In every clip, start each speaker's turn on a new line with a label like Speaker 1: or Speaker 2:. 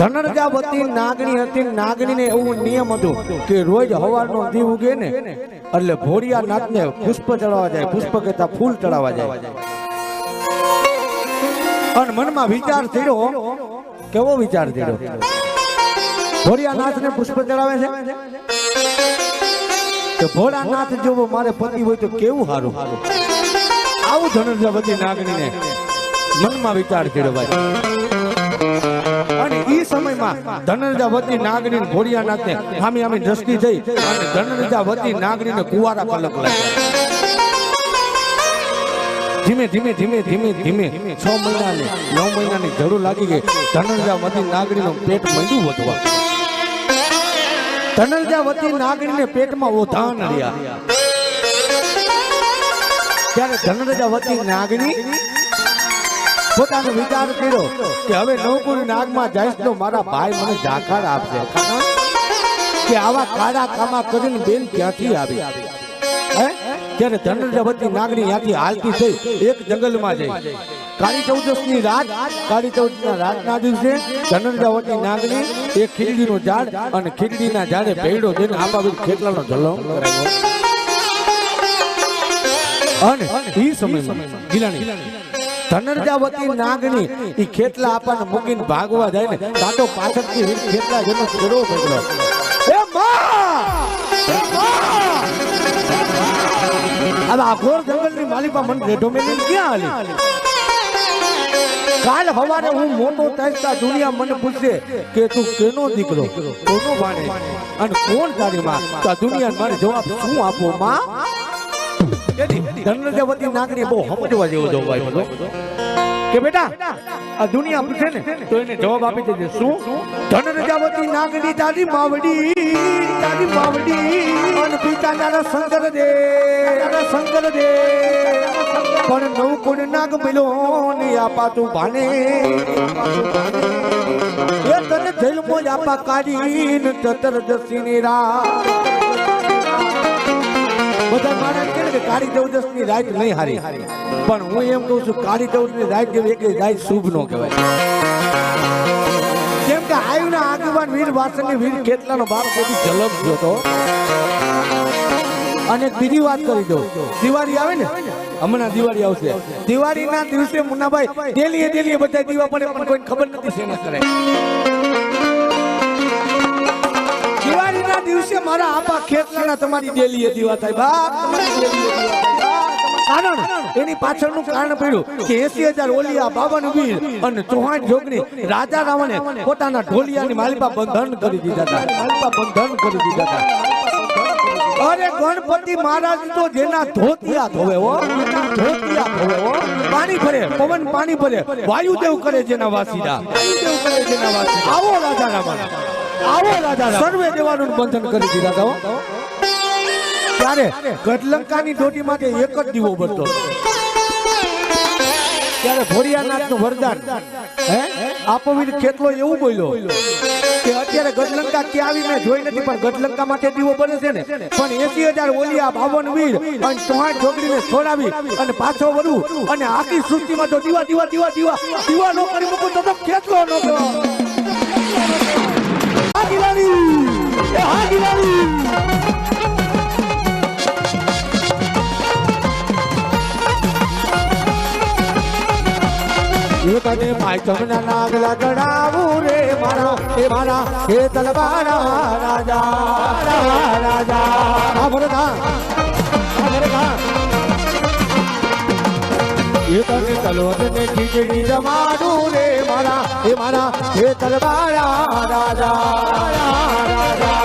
Speaker 1: ધનરજાવતી નાગણી હતી. નાગણીને એવું નિયમ હતું કે રોજ હવારનો દી ઉગે ને એટલે ભોળિયા નાથને પુષ્પ ચડાવવા જાય. પુષ્પ કહેતા ફૂલ ચડાવવા જાય. અને મનમાં વિચાર થયો કેવો વિચાર થયો? ભોળિયાનાથને પુષ્પ ચડાવે છે? કે ભોળાનાથ જેવો મારે પતિ હોય તો કેવું સારું આવું ધનુર્જાવતી નાગણીને મનમાં વિચાર કર્યો ભાઈ. અને એ સમયમાં ધનરજાવતી નાગણી ભોળિયાનાથને આમી આમી દ્રષ્ટિ થઈ અને ધનરજાવતી નાગણીને કુવારા પલક લાગ્યા ધીમે ધીમે ધીમે ધીમે ધીમે છ મહિનાની, નવ મહિનાની જરૂર લાગી ગઈ. ધનરજાવતી નાગણીનું પેટ મંડ્યું વધવા. ધનરજાવતી નાગણીને પેટમાં ઓધા રહ્યા. ત્યારે ધનરજાવતી નાગણી પોતાનો વિચાર કર્યો કે હવે નવકુળ નાગમાં જઈશ તો મારા ભાઈ મને જાખાડ આપશે. કે આવા કાળા કામા કરીને બેન ક્યાંથી આવી? હે? ત્યારે ધનરજાવતી નાગણી ત્યાંથી હાલતી થઈ, એક જંગલમાં જઈ. કાળી ચૌદસની રાત, કાળી ચૌદસ ના રાતના દિવસે ધનરજાવતી નાગણી ખીલડી નું ઝાડ અને ખીરડીના ઝાડે ભેડો જઈને આંબાબીર ખેતલા નો કરાવ્યો અને એ સમયમાં, ગિલાણી ધનરજાવતી નાગણી, ઈ ખેતલા આપણને મૂકીને ભાગવા જાય ને તો પાછળથી વીર ખેતલા જેનો ચરો પકડ્યો એ માં! એ હવે આ ઘોર જંગલની માલિકા મને રેઢો મેલી ક્યાં હાલી? કાલ હવારે હું મોટો થાય દુનિયા મને પૂછશે કે તું કેનો દીકરો, કોનો ભાણે અને કોણ તારી માં? તો દુનિયા મારે જવાબ શું આપો, માં? ધનરજાવતી નાગરી બહુ સમજવા જેવો જવાબ આપ્યો કે બેટા આ દુનિયા પૂછે ને તો એને જવાબ આપી દેજે. શું? ધનરજાવતી નાગરી તારી માવડી તારી માવડી અને પિતા તારા શંકર દે તારા શંકર દે પણ નવ કોણ નાગ મિલો ને આપા તું ભાને. એ તને જેલમો જ આપા કાઢીને ચતરદશી ની રાત કાળી ચૌદસની રાત નહીં હારી. પણ હું એમ કહું છું, કાળી ચૌદસની રાત જેવી એક રાત શુભ નો કહેવાય. કેમ કે આયુના આગેવાન વીર વાસણની વીર કેટલાનો બાપ કોઈ ઝલક જોતો? અને બીજી વાત કરી દઉં. દિવાળી આવે ને? હમણાં દિવાળી આવશે. દિવાળીના દિવસે મુન્નાભાઈ, ડેલીએ ડેલીએ બધા દીવા પડે પણ કોઈ ખબર નથી શેના કરે. દિવસે મારા આપા ખેતલાના તમારી તમારી ડેલીએ દીવા થાય. અરે ગણપતિ મહારાજ તો જેના ધોતિયા ધોવે ધોતિયા પાણી ભરે, પવન પાણી ભરે વાયુદેવ કરે જેના વાસીદા. આવો રાજા રાવણ. આવો રાજા સર્વે દેવાનું બંધન કરી દીધા હતા. ત્યારે ગઢલંકાની ડોટી માટે એક જ દીવો બનતો ત્યારે ભોરિયાનાથનું વરદાન, હે? આપો વીર ખેતલો એવું બોલ્યો કે અત્યારે ગઢલંકા ક્યાં આવી મેં જોઈ નથી, પણ ગઢલંકા માટે દીવો બને છે ને. પણ એસી હજાર ઓલિયા, બાવન વીર અને ચૌહાણ છોકરીને છોડાવી અને પાછો વરવું અને આખી સૃષ્ટિમાં જો દીવા દીવા દીવા દીવા દીવા નો કરી મૂકું તો કેટલો નો કહેવાય. હા દિલાળી એ હા દિલાળી એ તને ભાઈ તમને નાગલા ચડાવું રે મારા, એ મારા હે તલવારા રાજા રાજા આ ભરતા એ તને તલવત ને ખીચડી જમાડું રે મારા એ મારા હે તલવારા રાજા રાજા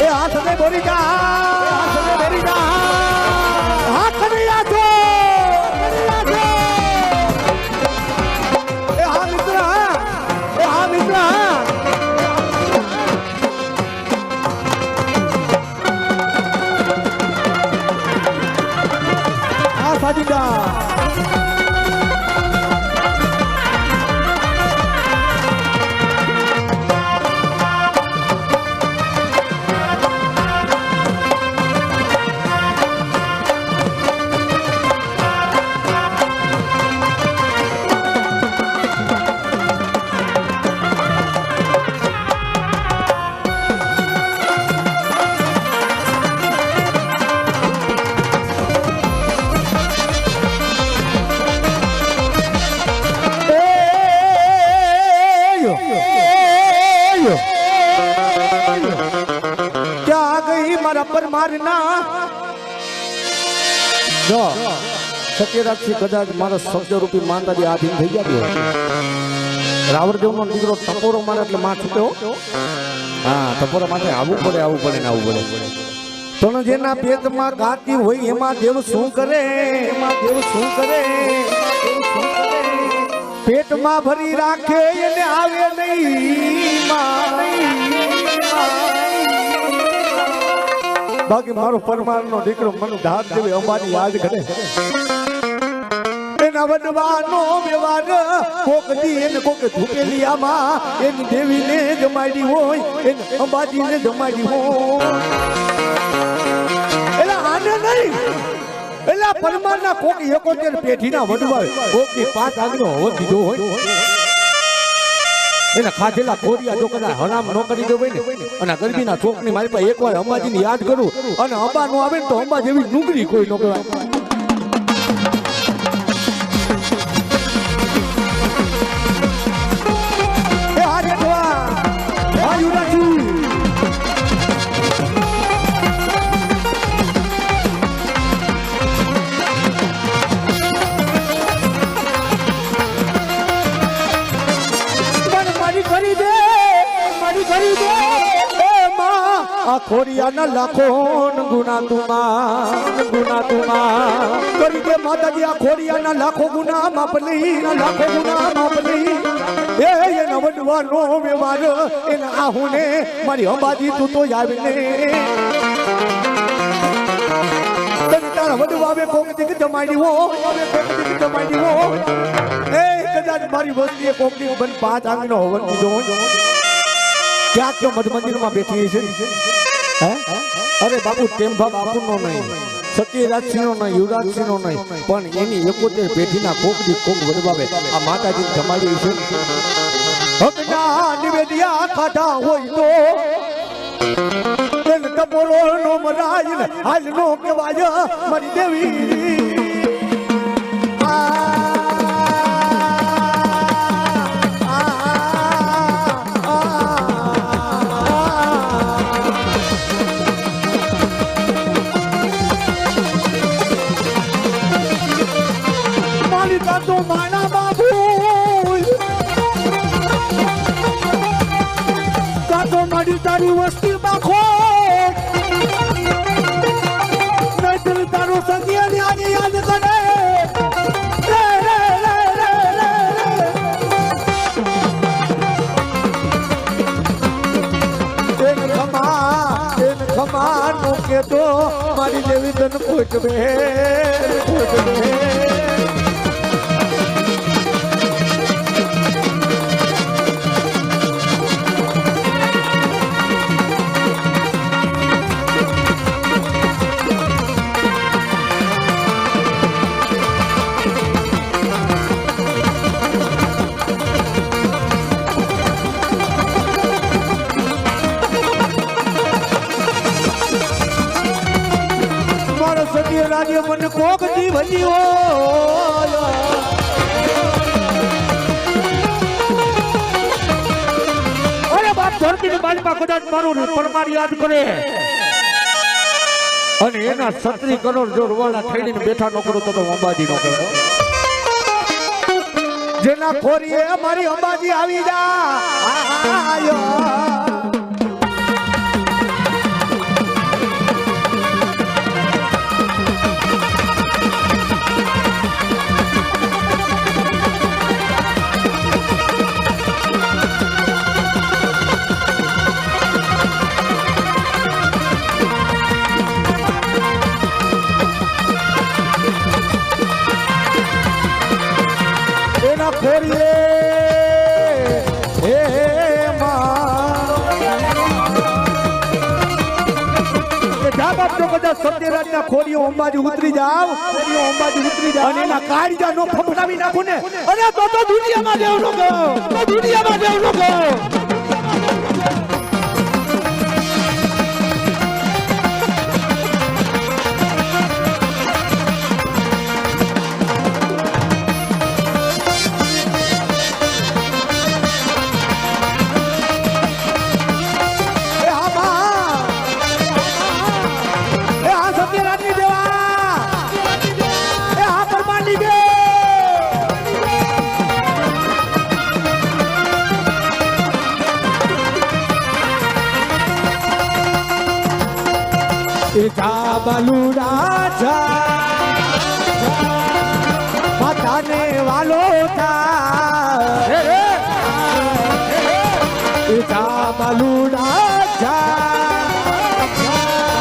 Speaker 1: એ હાથ ને બોલી જા. સત્યરાજથી કદાચ મારા શબ્દરૂપી માતાજી આધીન થઈ ગયા રાવણદેવનો દીકરો ટપોરો મારે એટલે માં છૂટ્યો હા. ટપોરો માટે આવવું પડે આવવું પડે ને આવવું પડે. પણ જેના પેટમાં ગાતી હોય એમાં દેવ શું કરે? એમાં દેવ શું કરે? પેટમાં ભરી રાખે એને આવે નહીં બાકી મારો પરમારનો દીકરો મને ધાર જેવી અંબાની યાદ કરે. એના વ્યવહાર. કોક દી કોક ધૂપેલી એની દેવીને જમાડી હોય, એને અંબાજીને જમાડી હોય. એલા આને નહીં. એલા પરમારના કોક એકોતેર પેઢીના વડવા કોકની પાંચ આગનો હોવો દીધો હોય. એના ખાધેલા કોરિયા જો કદાચ હરામ ન કરી દેવાય ને. અને ગરબીના ચોકની મારી પાસે એકવાર અંબાજીને યાદ કરું. અને અંબા નો આવે તો અંબા જેવી ડુંગળી કોઈ ન કહેવાય આ ખોડિયાના લાખો ગુના માપલી લાખો ગુના માપલી એ એના વ્યવહાર, એના આહુને મારી અંબાજી તું તો આવીને મંદિરમાં બેઠી છે? હે? અરે બાપુ ટેમ્ભા બાપુનો નહીં. સત્યરાજસિંહનો નહીં, યુવરાજસિંહનો નહીં, પણ એની એકોતેર પેઢીના કોક દી કોક વડવાવે આ માતાજી જમાડી છે. નિવેદિયા ખાધા મારી તારી વસ્તી બાખો નહીતર તારો સગિયાની આજે યાદ કરે. રે, રે, રે, રે, રે, રે. એન ખમા એન ખમા નો કેતો મારી દેવી તન ખોટવે ખોટવે. મારો સત્ય રાજ્ય મન કોક ભજ્યો
Speaker 2: અરે બાપ ધરતીની બાજુમાં કદાચ મારું પરમાર યાદ કરે.
Speaker 1: અને એના સત્રી કરોડ જો રવાડા થઈને બેઠા નો કરો તો અંબાજી નો કરો જેના ખોરીએ મારી અંબાજી આવી જા. આયો જા બધા જો કદાચ સત્યરાજના ખોરીઓ અંબાજી ઉતરી જાવ ખોરીઓ અંબાજી ઉતરી જાવ અને એના કાળજા નો ફફડાવી નાખું ને. અરે તો તો દુનિયામાં દેવ નો ગયો તો દુનિયામાં દેવ નો ગયો જાબલુ રાજા માતાને વાલો તા જાબલુ રાજા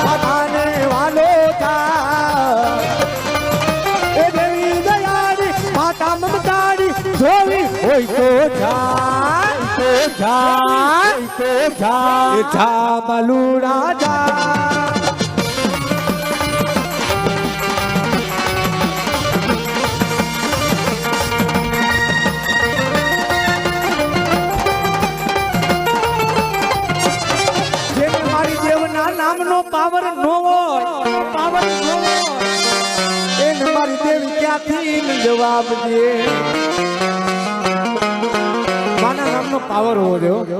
Speaker 1: માતાને વાલો તા એ દેવી દયાળી માતા મમતાળી જોવી હોય તો જા જા જા. જવાબ દે. માના નામનો પાવર હોવો જોઈએ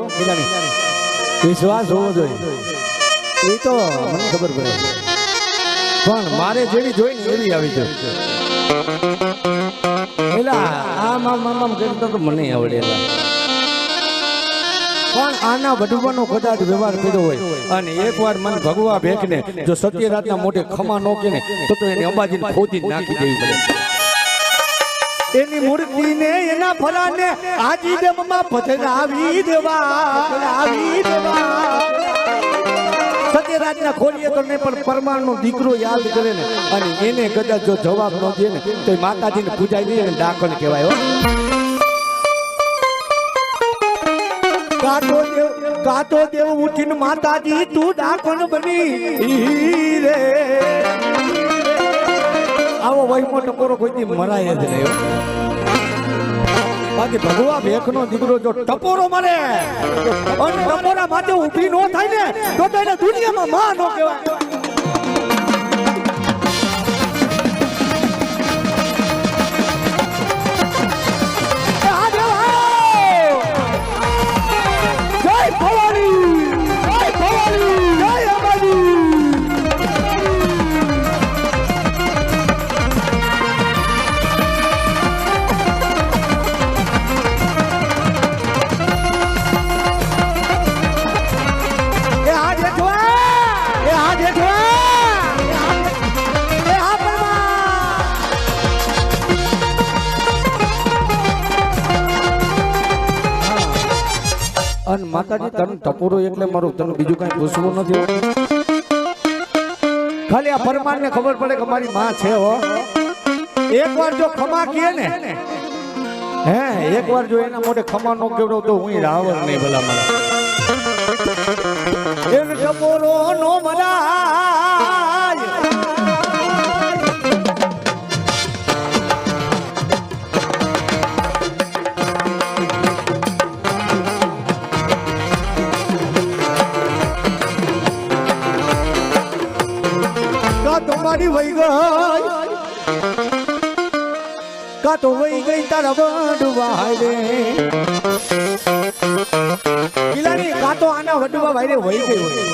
Speaker 1: વિશ્વાસ હોવો જોઈએ. એ તો મને ખબર પડે. પણ મારે જેવી જોઈ ને એવી આવી જોઈએ એલા, આમ આમ આમ આમ તો મને આવડે પણ આના વડવાનો કદાચ વ્યવહાર કર્યો હોય અને એકવાર મને ભગવા ભેખને જો સત્યરાતના મોઢે ખમા નો કે ને તો તો એને અંબાજીને ખોદી નાખી દેવી પડે. એની મૂર્તિને, એના ફલાને આજી દેવમાં પધરાવી દેવા આવી દેવા. તો નહીં, પણ પરમારનો દીકરો યાદ કરે ને, અને એને કદાચ જો જવાબ ન ને, તો એ માતાજીને પૂજાઈ દઈએ ને કહેવાય, હો. દેવ ઉઠીને માતાજી, તું ડાકણ બની રે. આવો વહીમો ટકોરો કોઈથી મરાય જ નહીં. બાકી ભગવા ભેખનો દીકરો જો ટપોરો મરે, અને ટપોરા માટે ઊભી નો થાય ને, તો તો એને દુનિયામાં માં ન કહેવાય માતાજી એટલે મારું તને બીજું કઈ પૂછવું નથી. ખાલી આ પરમાન ને ખબર પડે કે મારી માં છે હો. એકવાર જો ખમા કહે ને, હે, એકવાર જો એના મોઢે ખમા નો કેવડો તો હું રાવણ નહીં ભલા મારા. એક ટપોરો નો મરાય કા તો વહી ગઈ તારા વડવા હારે. કિલાની કાતો આના વડવા વાયરે વહી ગઈ હોય.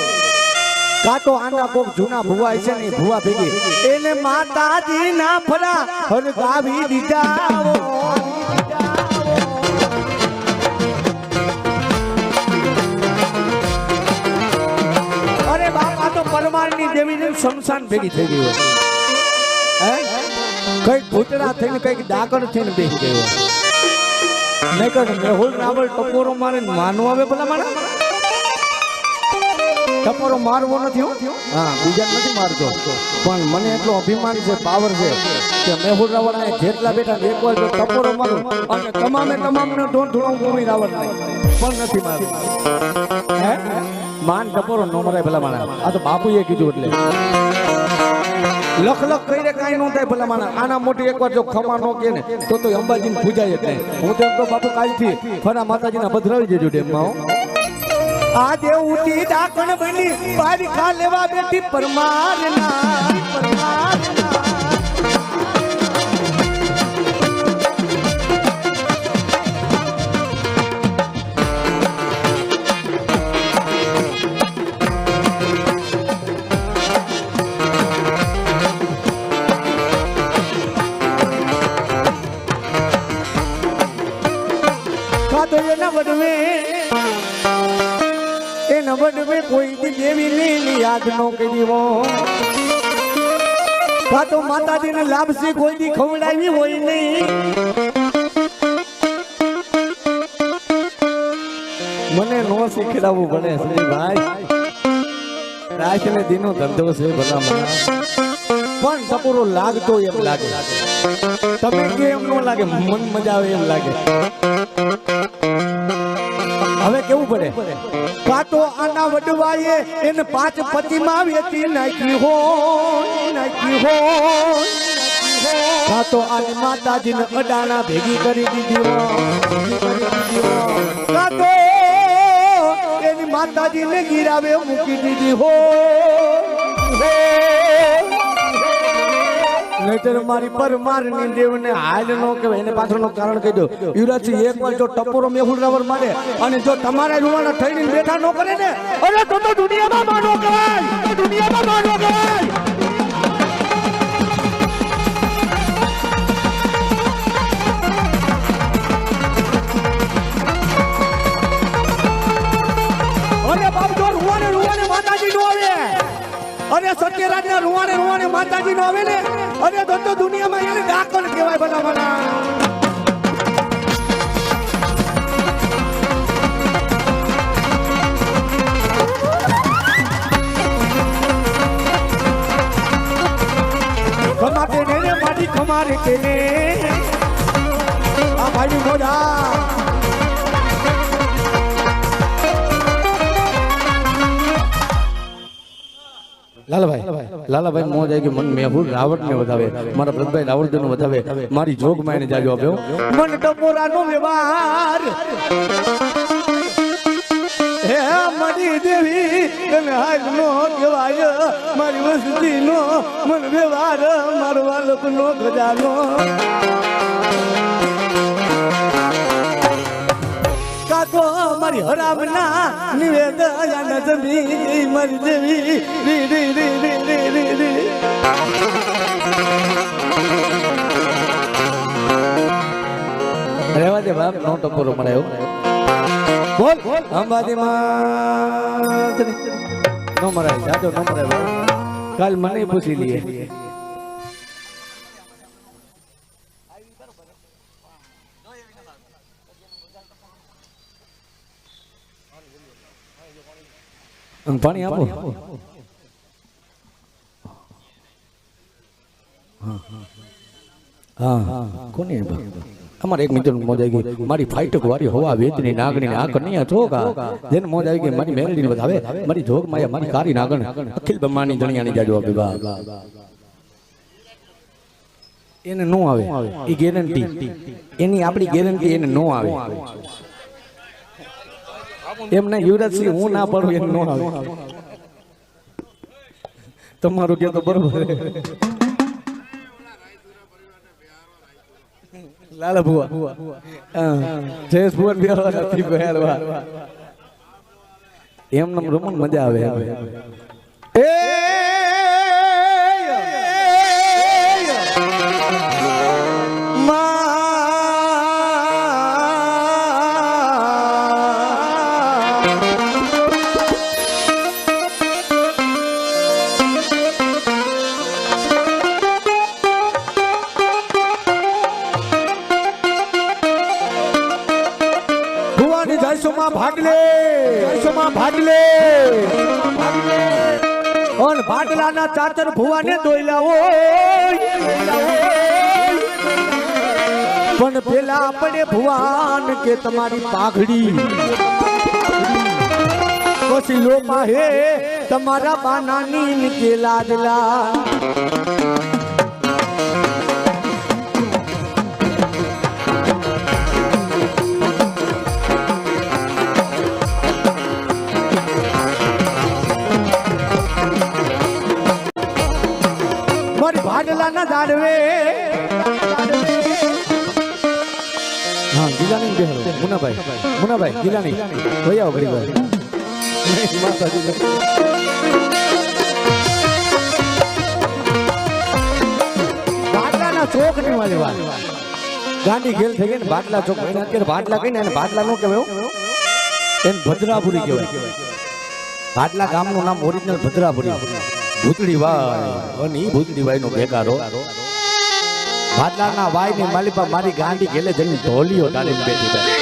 Speaker 1: કાતો આના કોક જૂના ભુવા છે ને ભુવા ભેગી. એને માતાજી ના ફરા હરગાવી દીધા પરમારની દેવીને શમશાન ભેગી થઈ ગઈ હોય. કંઈક ભૂતડા થઈને કંઈક ડાકર થઈને બેસી. ગયો હોય નહીં મેહુલ રાવળ ટપોરો મારે માનવું આવે ભલા મારે ટપોરો મારવો નથી હા? બીજા નથી મારતો. પણ મને એટલો અભિમાન છે, પાવર છે કે મેહુલ રાવળ ને જેટલા ને એકવાર જો ટપોરો મારું અને તમામે તમામને ઢોંઢ ધોળાવું કોઈ રાવળ પણ નથી મારતો. માન ટપોરો નો મરાય ભલા મારા આ તો બાપુએ કીધું એટલે. લખ લખ કરીને કાંઈ ન થાય ભલે માના આના મોટી એકવાર જો ખમા નો કે ને, તો તો અંબાજીને પૂજાય જ નહીં. હું તો એમ તો બાપુ, કાલથી ફરા માતાજીના પધરાવી દેજો ડેમમાં આ દેવ ઉઠી ડાકણ બની, બારી લેવા બેઠી પરમારના કોઈ દી દેવી લીલી યાદ નો કરીવો કા તો માતાજીને લાભસી કોઈ દી ખવડાવી હોય નહીં. મને નો શીખડાવવું પડે શ્રી ભાઈ. રાત ને દીનો ધંધો છે ભલા પણ ટપોરો લાગતો એમ લાગે. તમે કે એમ નો લાગે, મન મજા આવે એમ લાગે. કેવું પડે પાટો આના વડવાએ એને પાંચ પતિમાં વેચી નાખી હો નાખી હો કા તો આને માતાજીને અડાણા ભેગી કરી દીધી હો. એની માતાજીને ગીરાવે મૂકી દીધી હો હો. નહીતર મારી પરમારની દેવને હાલ નો કહેવાય. એને પાછળનું કારણ કહી દો યુવરાજસિંહ, એકવાર જો ટપોરો મેહુલ રાવર મારે અને જો તમારા રૂવાના થઈને બેઠા ન કરે ને,
Speaker 2: અરે તો તો દુનિયામાં માનો કહેવાય. દુનિયામાં માનો કહેવાય.
Speaker 1: અરે જો રૂવાને રૂવાને માતાજી નો આવે ના. અને ધંધો દુનિયામાં એને ડાકણ કહેવાય બધા બધા ખમારે કેને આ ભાઈ મોઢા લાલાભાઈ લાલાભાઈ મોજ આવી ગયું મન મેહુલ રાવત ને વધાવે, મારા ભરતભાઈ રાવળ ને વધાવે, મારી જોગમાં એને જાજો આપ્યો. મન ટપોરા નો વ્યવહાર. હે મારી દેવી, તને હાજ નો કહેવાય. મારી વસ્તી નો મન વ્યવહાર, મારો વાલક નો ખજાનો હરામના નિવેદન જમી મારી દેવી રી રી રી રી રી રી રી. રેવા દે બાપ, નો ટપોરો મરાયો બોલ બોલ. અંબાજી માં નો મરાય જાજો, નો મરાય કાલ મને પૂછી લઈએ. પાણી આપો. હા કોને અમારે એક મિત્ર મોજ આવી ગઈ. મારી ફાઈટક વાળી હવા વેચની નાગણી આ નહીં છો કા જેને મોજ આવી ગઈ મારી મેરડી વધાવે. મારી જોગ માયા મારી કારી નાગણ. અખિલ બ્રહ્માની જણિયાની જાજો આપી બા એને નો આવે. એ ગેરંટી એની આપણી ગેરંટી એને નો આવે. એમ ના, યુવરાજસિંહ, હું ના પડું એમ નો આવે. તમારું કે તો બરોબર. લાલા ભુવા. જયેશ ભુવન બેહવા નથી પહેરવા એમ રમણ મજા આવે. એ ભાગલાના ચાતર ભુવાને દોયલા હોય પણ પેલા આપણે ભુવાન કે તમારી પાઘડી. પછી લોપા હે તમારા બાનાની કે લાદલા મારી ભાડલાના દાડવે. હા ગિલાની બેહરો મુનાભાઈ મુનાભાઈ ગિલાની. વહી આવો ઘડી ભાઈ માતાજી. ચોકની વાળી વાત. ગાંડી ખેલ થઈ ગઈ ને બાટલા ચોક. એને અત્યારે બાટલા કહીને એને બાટલા નો કહેવાય એને ભદ્રાપુરી કહેવાય. આટલા ગામનું નામ ઓરિજિનલ ભદ્રાપુરી. ભૂતડીભાઈ અને ઈ ભૂતડીભાઈનો ભેગારો વાયની માલિપા મારી ગાંડી ગેલે જઈને ઢોલીઓ ટાળીને બેઠી ભાઈ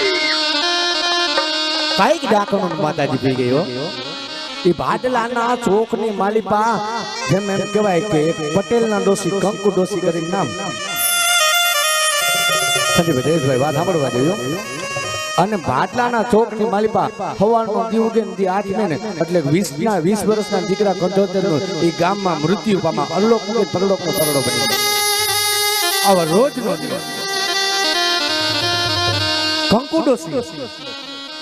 Speaker 1: કાંઈક ડાકણું માતાજી પી ગયો એ ભાદલાના ભાટલાના ચોકની માલિપા જેમ એમ કહેવાય કે પટેલ પટેલના ડોસી કંકુ ડોસી કરીને નામ. સંજયભાઈ જયેશભાઈ વાત સાંભળવા જોયો અને ભાટલાના ચોકની માલિપા હવાનો દીવ દી આઠ ને એટલે 20 ના 20 વર્ષના દીકરા કંઠોતેર નો એ ગામમાં મૃત્યુ પામા અલ્લોક કે પરલોક નો પરડો બની. આવા રોજ નો દિવસ કંકુડોસી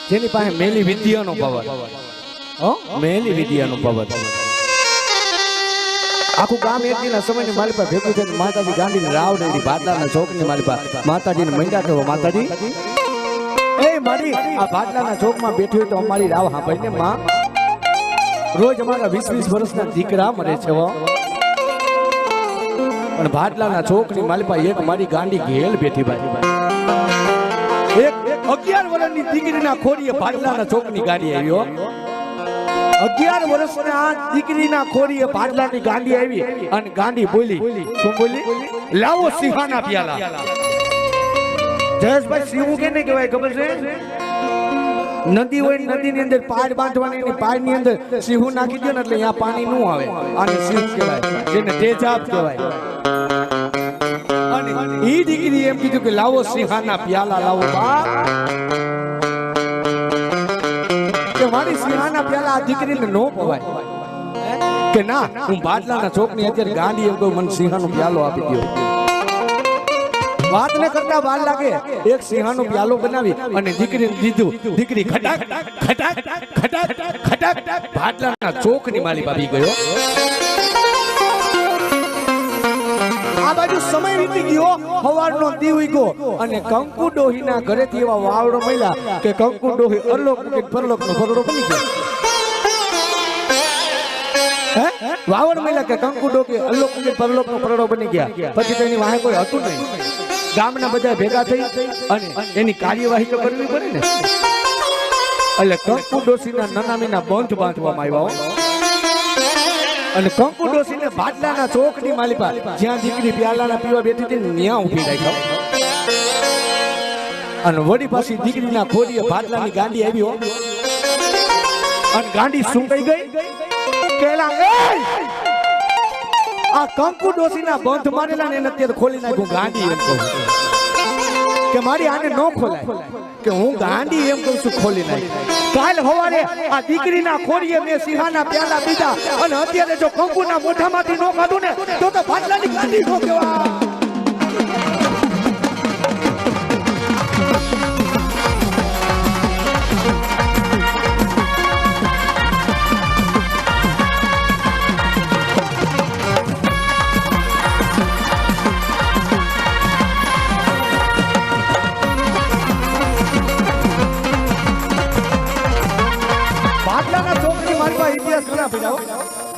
Speaker 1: જેની પાસે મેલી વિદ્યાનો પાવર હો? મેલી વિદ્યાનો પાવર આખું ગામ એક દિન સમયની માલિપા ભેગું થઈને માતાજી ગાંધીની રાવ ડેરી ભાટલાના ચોકની માલિપા. માતાજીને મંડ્યા થવા, માતાજી. એ મારી, આ ભાટલાના ચોકમાં બેઠી હોય તો અમારી રાવ સાંભળીને માં, રોજ અમારા વીસ વીસ વર્ષના દીકરા મરે છે પણ ભાટલાના ચોકની માલપા એક મારી ગાંડી ઘેલ બેઠી ભાઈ. એક અગિયાર વર્ષની દીકરીના ખોરીએ ભાટલાના ચોકની ગાડી આવ્યો અગિયાર વર્ષના દીકરીના ખોરીએ ભાટલાની ગાંડી આવી અને ગાંડી બોલી, શું બોલી? લાવો સિંહાના પ્યાલા. જયેશભાઈ સિંહ કેને કહેવાય ખબર છે? નદી હોય નદીની અંદર પાડ બાંધવાની એની પાડની અંદર સિંહું નાખી દે ને એટલે અહીંયા પાણી નું આવે. આને સિંહ કહેવાય, જેને તેજાબ કહેવાય. અને દીકરી એમ કીધું કે લાવો સિંહાના પ્યાલા, લાવો બાપ. મારી સિંહાના પ્યાલા આ દીકરીને નો પવાય. કે ના, હું બાટલાના ચોકની અત્યારે ગાંડી એમ કહું મને સિંહાનો પ્યાલો આપી દો વાત ને કરતા વાર લાગે. એક સિંહાનો પ્યાલો બનાવી અને દીકરીને દીધું. દીકરી ખટાક ખટાક ખટાક ખટાક. ભાટલાના ચોકની માલી બાબી ગયો આ ગયો. હવારનો દી ઉગ્યો અને કંકુ ડોહીના ઘરેથી એવા વાવડો મળ્યા કે કંકુ ડોહી અલોક કે પરલોક નો ફરડો બની ગયો? વાવડ મળ્યા કે કંકુ ડોહી અલોક કે પરલોક નો ફરડો બની ગયા. પછી તેની વાહે કોઈ હતું નહીં. ગામના બધા ભેગા થઈ અને એની કાર્યવાહી તો કરવી પડે ને. એટલે કંકુ ડોશીના નનામીના બંધ બાંધવામાં આવ્યા. અને કંકુ ડોસીને ભાટલાના ચોકની માલિકા જ્યાં દીકરી પ્યાલાના પીવા બેઠી હતી ત્યાં ઊભી રાખ્યો અને વડી પાછી દીકરીના ખોરીએ ભાટલાની ગાંડી આવી અને ગાંડી સુંકાઈ ગઈ. કેલા આ કંકુ ડોસીના બંધ મારેલા ને અત્યારે ખોલી નાખું ગાંડી એમ કહું કે મારી આને ન ખોલાય. કે હું ગાંડી એમ કહું છું ખોલી નાખી. કાલ હવારે આ દીકરીના ખોરીએ મેં સિંહાના પ્યાલા પીધા. અને અત્યારે જો કંકુના મોઢામાંથી ન કાઢું ને, તો તો ભાટલાની ગાંડી નો કહેવાય.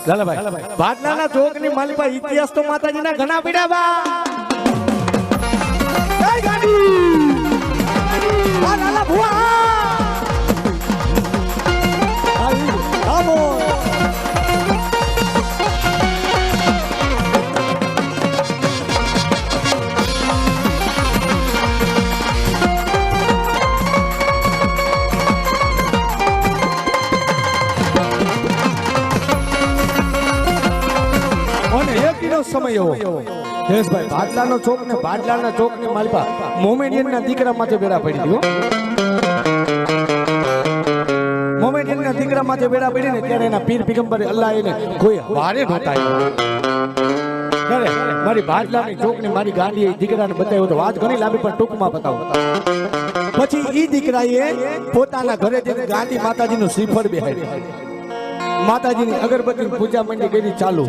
Speaker 1: લાલાભાઈ ભાટલાના ચોકની માલિપા ઇતિહાસ તો માતાજીના ઘણા પીડા બા. આ લાલા ભુવા! સમય. એવો જયેશભાઈ ચોક ને ભાટલાના ચોક દીકરા ના મારી મારી એ બતાવ્યો તો વાત ઘણી લાંબી, પણ ટૂંકમાં બતાવો. પછી ઈ દીકરાએ પોતાના ઘરે જઈને ગાંધી માતાજીનું શ્રીફળ બેહાડ્યું. માતાજીની અગરબત્તી પૂજા મંડી કરી ચાલુ.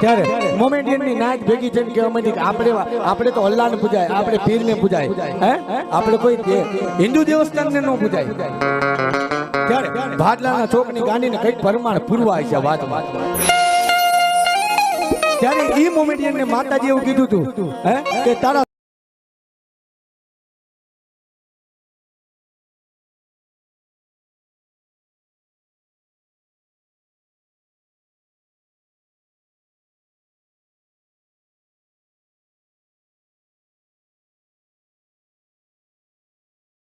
Speaker 1: ત્યારે મોમેન્ટિયનની નાચ ભેગી થઈને કહેવા માંડી કે આપણે આપણે તો અલ્લાહને પૂજાય, આપણે પીરને પૂજાય, હે? આપણે કોઈ હિન્દુ દેવસ્થાનને ન પૂજાય. ત્યારે ભાડલાના ચોકની ગાંડીને કંઈક પરમાણ પૂરવા છે વાત ત્યારે ઈ મોમેન્ટિયનને માતાજી એવું કીધું હતું હે? કે તારા